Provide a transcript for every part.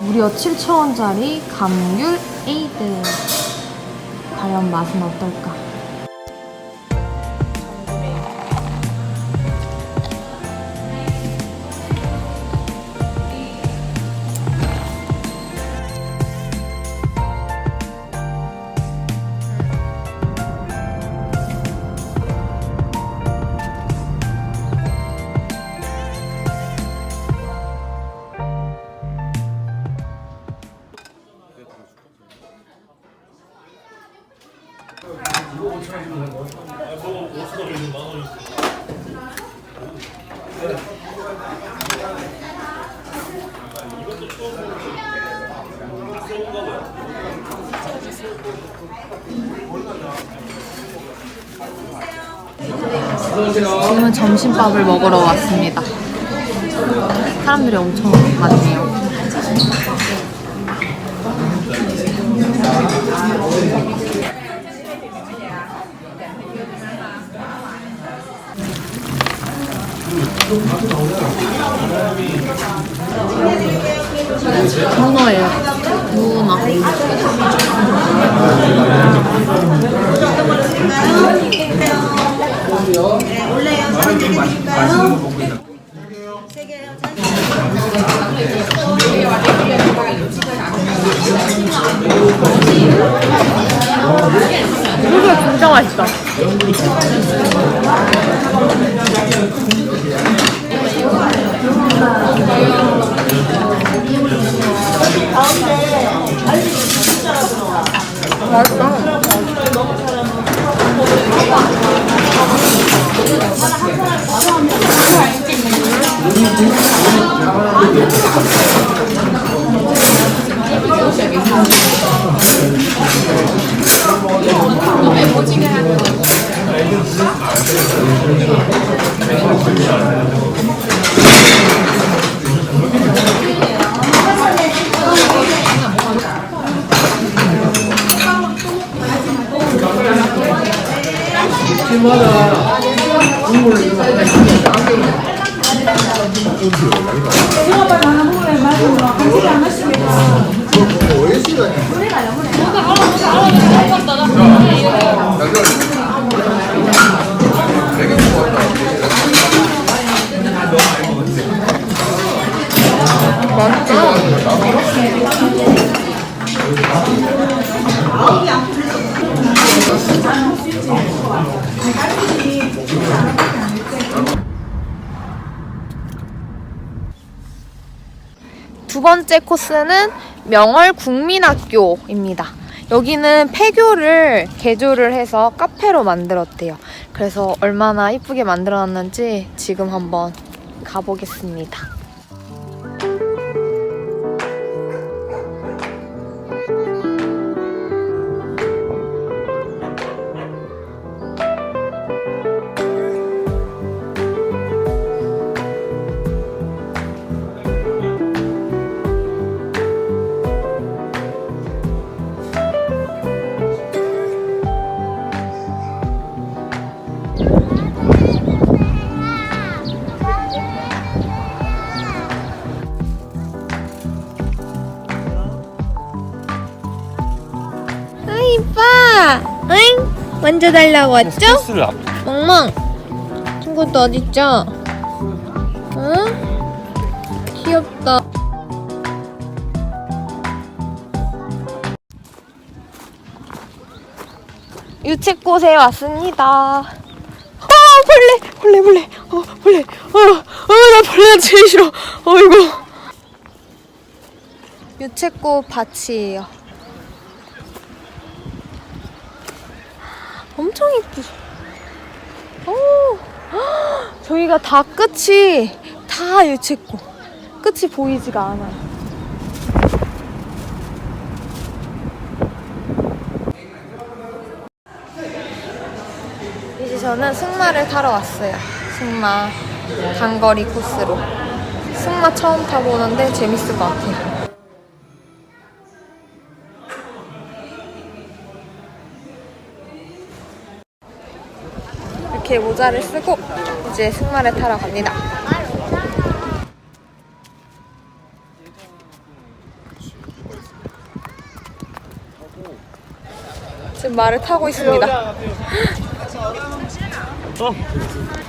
무려 7,000원짜리 감귤 에이드. 과연 맛은 어떨까? 지금은 점심밥을 먹으러 왔습니다. 사람들이 엄청 많네요. 문어예요. 문어. 맛있다. 맛있다. 두 번째 코스는 명월 국민학교입니다. 여기는 폐교를 개조를 해서 카페로 만들었대요. 그래서 얼마나 이쁘게 만들어놨는지 지금 한번 가보겠습니다. 이뻐. 응? 만져달라고 왔죠? 스트레스를 앞 멍멍. 친구도 어딨죠? 응? 귀엽다. 유채꽃에 왔습니다. 아 벌레 벌레 벌레 어 벌레 어 어 나 벌레가 제일 싫어 어이구 유채꽃 밭이에요. 엄청 이쁘죠? 오, 헉, 저희가 다 끝이 다 유채꽃. 끝이 보이지가 않아요. 이제 저는 승마를 타러 왔어요. 승마 단거리 코스로. 승마 처음 타보는데 재밌을 것 같아요. 이렇게 모자를 쓰고 이제 승마를 타러 갑니다. 지금 말을 타고 있습니다. 아!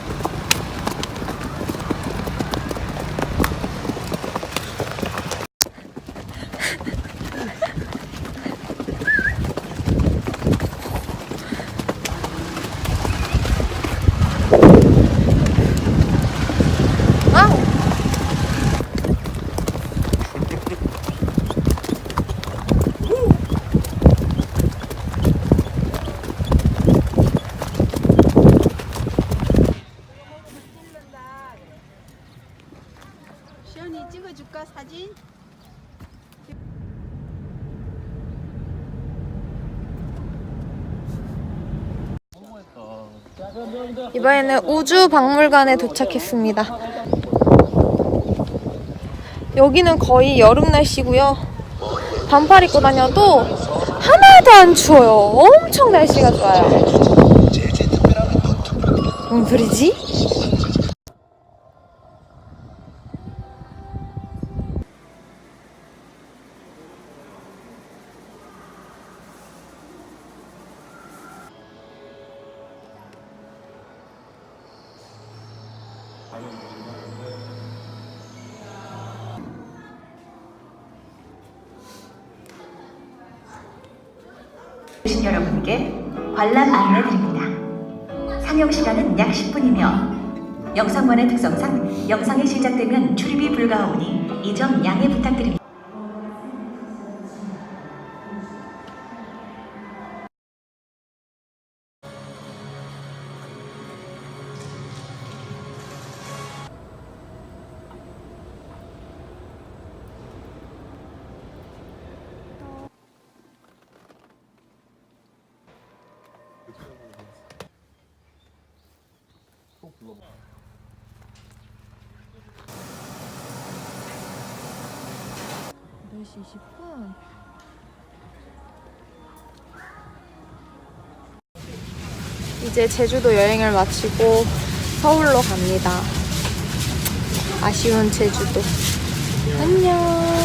시연이 찍어줄까 사진? 이번에는 우주 박물관에 도착했습니다. 여기는 거의 여름 날씨고요. 반팔 입고 다녀도 하나도 안 추워요. 엄청 날씨가 좋아요. 뭔 소리지? 여러분께 관람 안내드립니다. 상영 시간은 약 10분이며 영상관의 특성상 영상이 시작되면 출입이 불가하오니 이 점 양해 부탁드립니다. 몇시 20분? 이제 제주도 여행을 마치고 서울로 갑니다. 아쉬운 제주도. 안녕.